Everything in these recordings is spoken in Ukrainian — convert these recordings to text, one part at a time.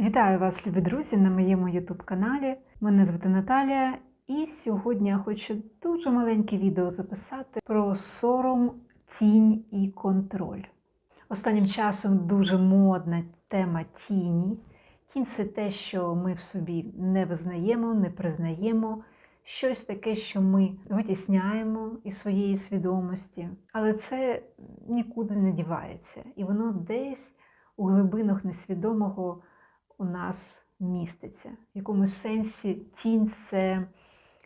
Вітаю вас, любі друзі, на моєму YouTube каналі. Мене звати Наталія, і сьогодні я хочу дуже маленьке відео записати про сором, тінь і контроль. Останнім часом дуже модна тема тіні. Тінь це те, що ми в собі не визнаємо, не признаємо, щось таке, що ми витісняємо із своєї свідомості, але це нікуди не дівається, і воно десь у глибинах несвідомого у нас міститься. В якомусь сенсі тінь це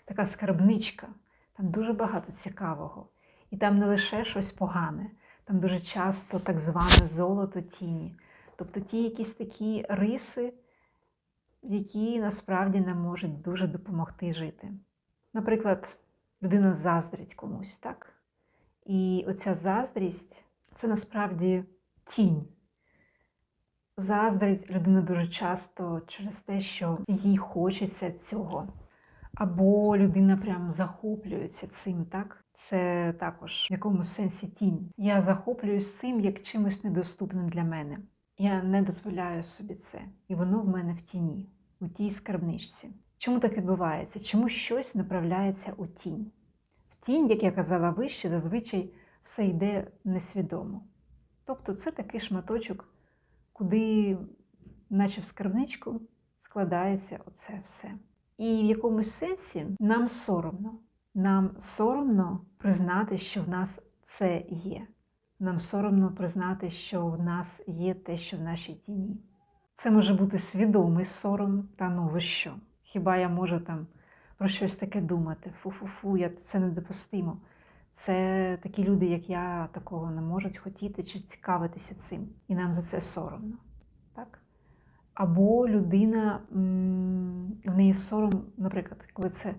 така скарбничка, там дуже багато цікавого. І там не лише щось погане, там дуже часто так зване золото тіні. Тобто ті якісь такі риси, які насправді нам можуть дуже допомогти жити. Наприклад, людина заздрить комусь, так? І оця заздрість це насправді тінь. Заздрить людина дуже часто через те, що їй хочеться цього. Або людина прям захоплюється цим, так? Це також в якомусь сенсі тінь. Я захоплююсь цим як чимось недоступним для мене. Я не дозволяю собі це. І воно в мене в тіні, у тій скарбничці. Чому так відбувається? Чому щось направляється у тінь? В тінь, як я казала вище, зазвичай все йде несвідомо. Тобто це такий шматочок куди, наче в скарбничку, складається оце все. І в якомусь сенсі нам соромно. Нам соромно признати, що в нас це є. Нам соромно признати, що в нас є те, що в нашій тіні. Це може бути свідомий сором, та ну ви що? Хіба я можу там про щось таке думати? Фу-фу-фу, я це недопустимо. Це такі люди, як я, такого не можуть хотіти чи цікавитися цим. І нам за це соромно. Так? Або людина, в неї сором, наприклад, коли це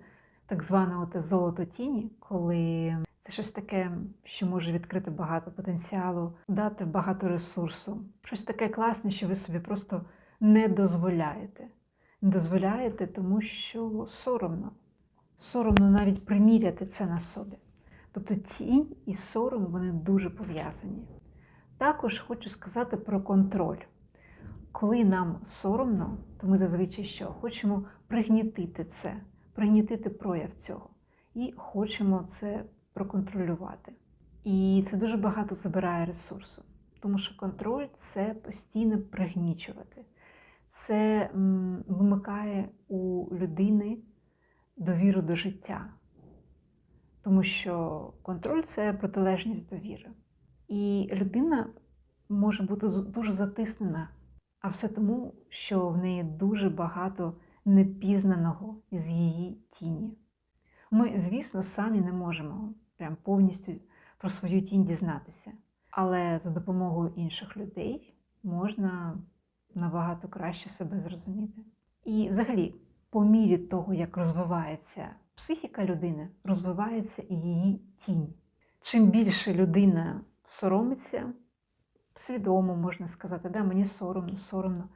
так зване оте золото тіні, коли це щось таке, що може відкрити багато потенціалу, дати багато ресурсу. Щось таке класне, що ви собі просто не дозволяєте. Не дозволяєте, тому що соромно. Соромно навіть приміряти це на собі. Тобто тінь і сором вони дуже пов'язані. Також хочу сказати про контроль. Коли нам соромно, то ми зазвичай що? Хочемо пригнітити це, пригнітити прояв цього. І хочемо це проконтролювати. І це дуже багато забирає ресурсу. Тому що контроль це постійно пригнічувати. Це вимикає у людини довіру до життя. Тому що контроль це протилежність довіри. І людина може бути дуже затиснена, а все тому, що в неї дуже багато непізнаного з її тіні. Ми, звісно, самі не можемо прям повністю про свою тінь дізнатися. Але за допомогою інших людей можна набагато краще себе зрозуміти. І взагалі, по мірі того, як розвивається психіка людини, розвивається і її тінь. Чим більше людина соромиться, свідомо можна сказати, да, мені соромно, соромно,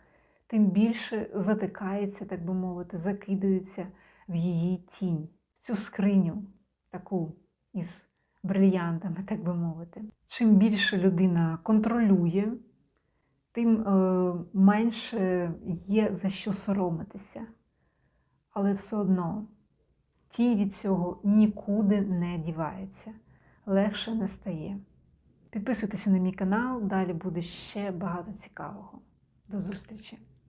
тим більше затикається, так би мовити, закидаються в її тінь, в цю скриню, таку із брильянтами, так би мовити. Чим більше людина контролює, тим е, менше є за що соромитися. Але все одно тінь від цього нікуди не дівається, легше не стає. Підписуйтеся на мій канал, далі буде ще багато цікавого. До зустрічі!